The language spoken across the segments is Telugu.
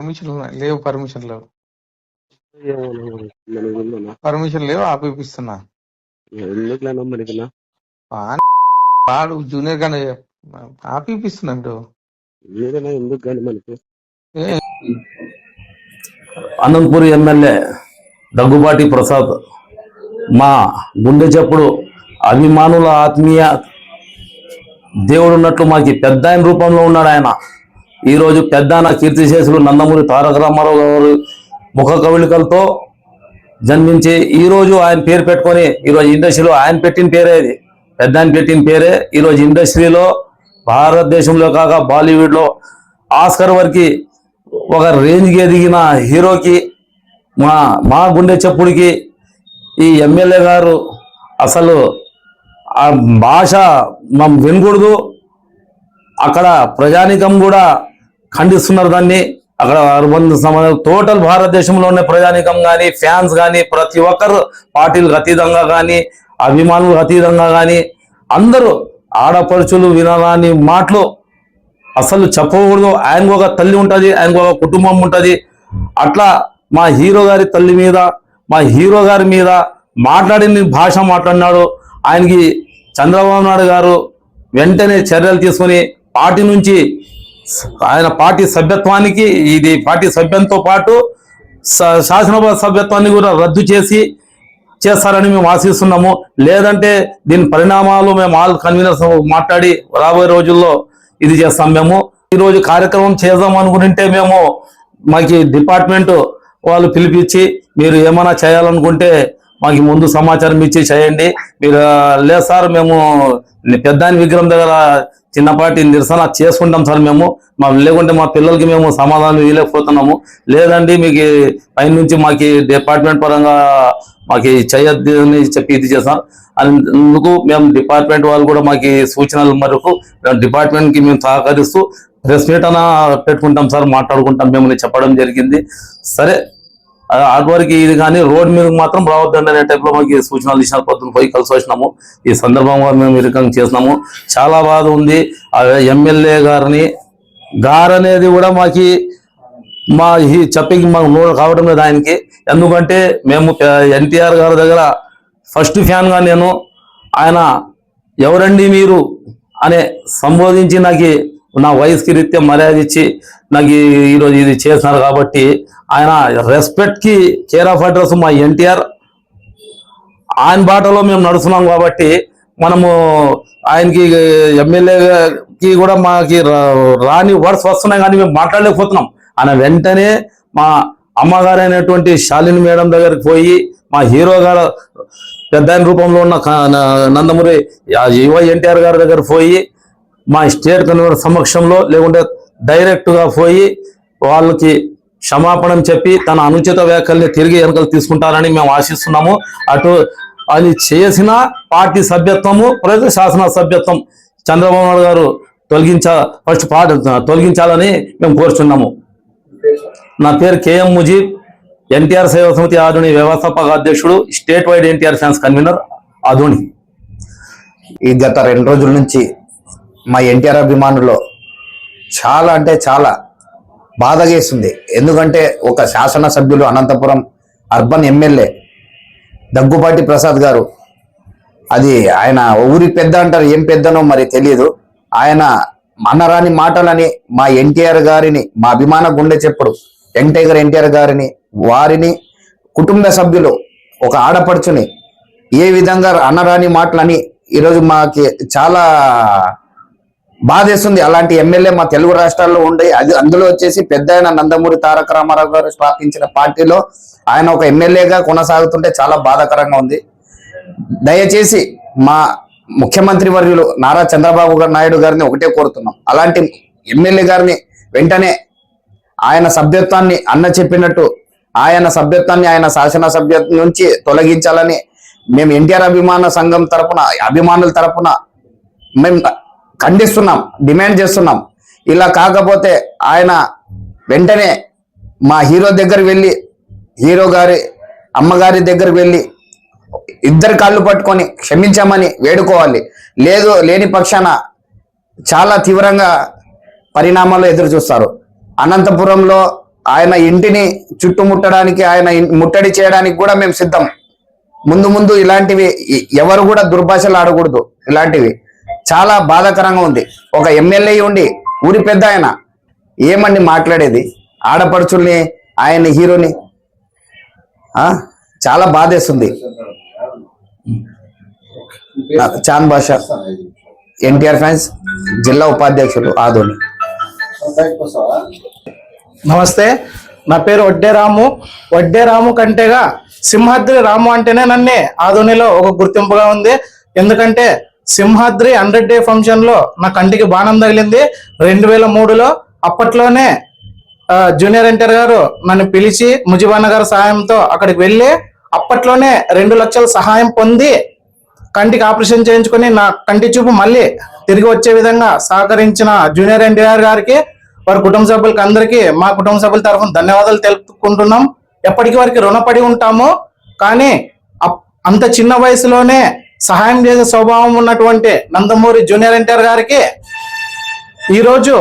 పర్మిషన్ లేవు పర్మిషన్ లేవు. పర్మిషన్ లేవు ఆపిపిస్తున్నా. ఎందుకులేనా వాడు జూనియర్ గానే ఆపిపిస్తున్నాడు మీరేనా ఎందుకు కానీ మనకి? ఏ అనంతపురి ఎమ్మెల్యే దగ్గుబాటి ప్రసాద్ మా గుండె చెప్పుడు అభిమానుల ఆత్మీయ దేవుడు ఉన్నట్లు మాకు పెద్ద ఆయన రూపంలో ఉన్నాడు ఆయన. ఈరోజు పెద్దాన కీర్తిశేషులు నందమూరి తారక రామారావు గారు ముఖ కవళికలతో జన్మించి ఈరోజు ఆయన పేరు పెట్టుకొని ఈరోజు ఇండస్ట్రీలో ఆయన పెట్టిన పేరే ఇది. పెద్ద ఆయన పెట్టిన పేరే ఈరోజు ఇండస్ట్రీలో భారతదేశంలో కాక బాలీవుడ్లో ఆస్కర్ వరకు ఒక రేంజ్కి ఎదిగిన హీరోకి మా మా గుండె చెప్పుడికి ఈ ఎమ్మెల్యే గారు అసలు ఆ భాష మనం వినకూడదు. అక్కడ ప్రజానికం కూడా ఖండిస్తున్నారు దాన్ని. అక్కడ అనుబంధ సంబంధం టోటల్ భారతదేశంలో ఉన్న ప్రజానికం కానీ ఫ్యాన్స్ కానీ ప్రతి ఒక్కరు పార్టీలకు అతీతంగా కానీ అభిమానులకు అతీతంగా కానీ అందరూ ఆడపడుచులు వినరాని మాటలు అసలు చెప్పకూడదు. ఆయనకు ఒక తల్లి ఉంటుంది ఆయనకు ఒక కుటుంబం ఉంటుంది. అట్లా మా హీరో గారి తల్లి మీద మా హీరో గారి మీద మాట్లాడిన భాష మాట్లాడినాడు. ఆయనకి చంద్రబాబు నాయుడు గారు వెంటనే చర్యలు తీసుకొని పార్టీ నుంచి ఆయన పార్టీ సభ్యత్వానికి ఇది పార్టీ సభ్యంతో పాటు శాసనసభ సభ్యత్వాన్ని కూడా రద్దు చేసి చేస్తారని మేము ఆశిస్తున్నాము. లేదంటే దీని పరిణామాలు మేము ఆల్ కన్వీనర్స్ మాట్లాడి రాబోయే రోజుల్లో ఇది చేస్తాం మేము. ఈరోజు కార్యక్రమం చేద్దాం అనుకుంటే మేము మాకు డిపార్ట్మెంట్ వాళ్ళు పిలిపించి మీరు ఏమైనా చేయాలనుకుంటే మాకు ముందు సమాచారం ఇచ్చి చేయండి. మీరు లేదు సార్ మేము పెద్దాని విగ్రహం దగ్గర చిన్నపాటి నిరసన చేసుకుంటాం సార్ మేము. మా లేకుంటే మా పిల్లలకి మేము సమాధానం ఇవ్వలేకపోతున్నాము. లేదండి మీకు పైనుంచి మాకు డిపార్ట్మెంట్ పరంగా మాకు చేయొద్దు అని చెప్పి ఇది చేస్తాం అందుకు మేము డిపార్ట్మెంట్ వాళ్ళు కూడా మాకు సూచనల మేరకు మేము డిపార్ట్మెంట్కి మేము సహకరిస్తూ ప్రెస్ మీట్ అన్న పెట్టుకుంటాం సార్ మాట్లాడుకుంటాం మేము చెప్పడం జరిగింది. సరే ఆర్ట్వర్క్ ఇది కానీ రోడ్ మీద మాత్రం రావద్దండి అనే టైప్లో మాకు సూచనలు ఇచ్చిన పొద్దున పోయి కలిసి వచ్చినాము. ఈ సందర్భంగా మేము ఈ చేసినాము. చాలా బాధ ఉంది. ఎమ్మెల్యే గారిని గారు అనేది కూడా మాకు మా ఈ చెప్పింగ్ మాకు నోరు కావడం లేదు ఆయనకి. ఎందుకంటే మేము ఎన్టీఆర్ గారి దగ్గర ఫస్ట్ ఫ్యాన్గా నేను ఆయన ఎవరండి మీరు అనే సంబోధించి నాకు నా వయసుకి రీత్యా మర్యాద ఇచ్చి నాకు ఈరోజు ఇది చేస్తున్నారు కాబట్టి ఆయన రెస్పెక్ట్కి కేర్ ఆఫ్ అడ్రస్ మా ఎన్టీఆర్. ఆయన బాటలో మేము నడుస్తున్నాం కాబట్టి మనము ఆయనకి ఎమ్మెల్యేకి కూడా మాకి రా- రాని వర్డ్స్ వస్తున్నాయి కానీ మేము మాట్లాడలేకపోతున్నాం. ఆయన వెంటనే మా అమ్మగారు అయినటువంటి శాలిని మేడం దగ్గరికి పోయి మా హీరో గారు పెద్ద రూపంలో ఉన్న నందమూరి యువ ఎన్టీఆర్ గారి దగ్గర పోయి మా స్టేట్ కన్వీనర్ సమక్షంలో లేకుంటే డైరెక్ట్గా పోయి వాళ్ళకి క్షమాపణం చెప్పి తన అనుచిత వ్యాఖ్యల్ని తిరిగి ఎన్నికలు తీసుకుంటారని మేము ఆశిస్తున్నాము. అటు అది చేసిన పార్టీ సభ్యత్వము ప్రజల శాసన సభ్యత్వం చంద్రబాబు నాయుడు గారు తొలగించ ఫస్ట్ పాట తొలగించాలని మేము కోరుచున్నాము. నా పేరు కేఎం ముజీబ్ ఎన్టీఆర్ సేవా సమితి ఆధుని వ్యవస్థాపక అధ్యక్షుడు state wide NTR fans convener Adoni. ఈ గత రెండు రోజుల నుంచి మా ఎన్టీఆర్ అభిమానులు చాలా అంటే చాలా బాధగేస్తుంది ఎందుకంటే ఒక శాసనసభ్యులు అనంతపురం అర్బన్ ఎమ్మెల్యే దగ్గుబాటి ప్రసాద్ గారు అది ఆయన ఊరి పెద్ద అంటారు ఏం పెద్దనో మరి తెలియదు ఆయన అనరాని మాటలని మా ఎన్టీఆర్ గారిని మా అభిమాన గుండె చెప్పుడు వెంకటేగర్ ఎన్టీఆర్ గారిని వారిని కుటుంబ సభ్యులు ఒక ఆడపడుచుని ఏ విధంగా అనరాని మాటలని ఈరోజు మాకి చాలా బాధేస్తుంది. అలాంటి ఎమ్మెల్యే మా తెలుగు రాష్ట్రాల్లో ఉండే అది అందులో వచ్చేసి పెద్ద ఆయన నందమూరి తారక రామారావు గారు స్థాపించిన పార్టీలో ఆయన ఒక ఎమ్మెల్యేగా కొనసాగుతుంటే చాలా బాధాకరంగా ఉంది. దయచేసి మా ముఖ్యమంత్రి వర్యులు నారా చంద్రబాబు నాయుడు గారిని ఒకటే కోరుతున్నాం. అలాంటి ఎమ్మెల్యే గారిని వెంటనే ఆయన సభ్యత్వాన్ని అన్న చెప్పినట్టు ఆయన సభ్యత్వాన్ని ఆయన శాసన సభ్యత్వం నుంచి తొలగించాలని మేము ఎన్టీఆర్ అభిమాన సంఘం తరపున అభిమానుల తరపున మేము ఖండిస్తున్నాం డిమాండ్ చేస్తున్నాం. ఇలా కాకపోతే ఆయన వెంటనే మా హీరో దగ్గరికి వెళ్ళి హీరో గారి అమ్మగారి దగ్గరికి వెళ్ళి ఇద్దరు కాళ్ళు పట్టుకొని క్షమించామని వేడుకోవాలి. లేదు లేని పక్షాన చాలా తీవ్రంగా పరిణామాలు ఎదురు చూస్తారు అనంతపురంలో ఆయన ఇంటిని చుట్టుముట్టడానికి ఆయన ముట్టడి చేయడానికి కూడా మేము సిద్ధం. ముందు ముందు ఇలాంటివి ఎవరు కూడా దుర్భాషలు ఆడకూడదు. ఇలాంటివి చాలా బాధాకరంగా ఉంది. ఒక ఎమ్మెల్యే ఉండి ఊరి పెద్ద ఆయన ఏమండి మాట్లాడేది? ఆడపడుచుల్ని ఆయన హీరోని? చాలా బాధేస్తుంది. చాంద్ భాష. ఎన్టీఆర్ ఫ్యాన్స్ జిల్లా ఉపాధ్యక్షులు ఆదోని. నమస్తే. నా పేరు వడ్డే రాము. వడ్డే రాము కంటేగా సింహాద్రి రాము అంటేనే నన్నే ఆదోనిలో ఒక గుర్తింపుగా ఉంది. ఎందుకంటే సింహాద్రి హండ్రెడ్ డే ఫంక్షన్లో నా కంటికి బాణం తగిలింది. రెండు వేల మూడులో అప్పట్లోనే జూనియర్ ఎన్టీఆర్ గారు నన్ను పిలిచి ముజిబాన్న గారి సహాయంతో అక్కడికి వెళ్ళి అప్పట్లోనే రెండు లక్షల సహాయం పొంది కంటికి ఆపరేషన్ చేయించుకొని నా కంటి చూపు మళ్ళీ తిరిగి వచ్చే విధంగా సహకరించిన జూనియర్ ఎన్టీఆర్ గారికి వారి కుటుంబ సభ్యులకి అందరికీ మా కుటుంబ సభ్యుల తరఫున ధన్యవాదాలు తెలుపుకుంటున్నాం. ఎప్పటికీ వారికి రుణపడి ఉంటాము. కానీ అప్- అంత చిన్న వయసులోనే సహాయం చేసే స్వభావం ఉన్నటువంటి నందమూరి జూనియర్ ఎన్టీఆర్ గారికి ఈరోజు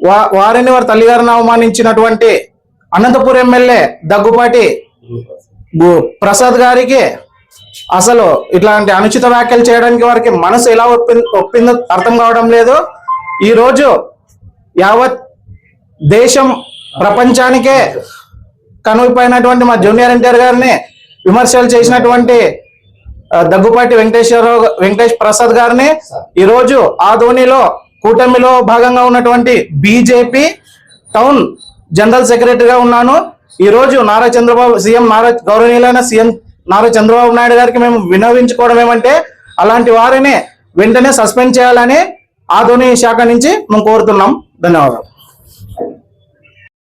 వా వారిని వారి తల్లిగారిని అవమానించినటువంటి అనంతపురం ఎమ్మెల్యే దగ్గుపాటి ప్రసాద్ గారికి అసలు ఇట్లాంటి అనుచిత వ్యాఖ్యలు చేయడానికి వారికి మనసు ఎలా ఒప్పి ఒప్పిందో అర్థం కావడం లేదు. ఈ రోజు యావత్ దేశం ప్రపంచానికే కనువిపోయినటువంటి మా జూనియర్ ఎన్టీఆర్ గారిని విమర్శలు చేసినటువంటి దగ్గుపాటి వెంకటేశ్వరరావు వెంకటేష్ ప్రసాద్ గారిని ఈ రోజు ఆ ధోనిలో కూటమిలో భాగంగా ఉన్నటువంటి బీజేపీ టౌన్ జనరల్ సెక్రటరీగా ఉన్నాను. ఈ రోజు నారా చంద్రబాబు సీఎం నారా గౌరవనీయులైన సీఎం నారా చంద్రబాబు నాయుడు గారికి మేము వినవించుకోవడం ఏమంటే అలాంటి వారిని వెంటనే సస్పెండ్ చేయాలని ఆ ధోని శాఖ నుంచి మేము కోరుతున్నాం. ధన్యవాదాలు.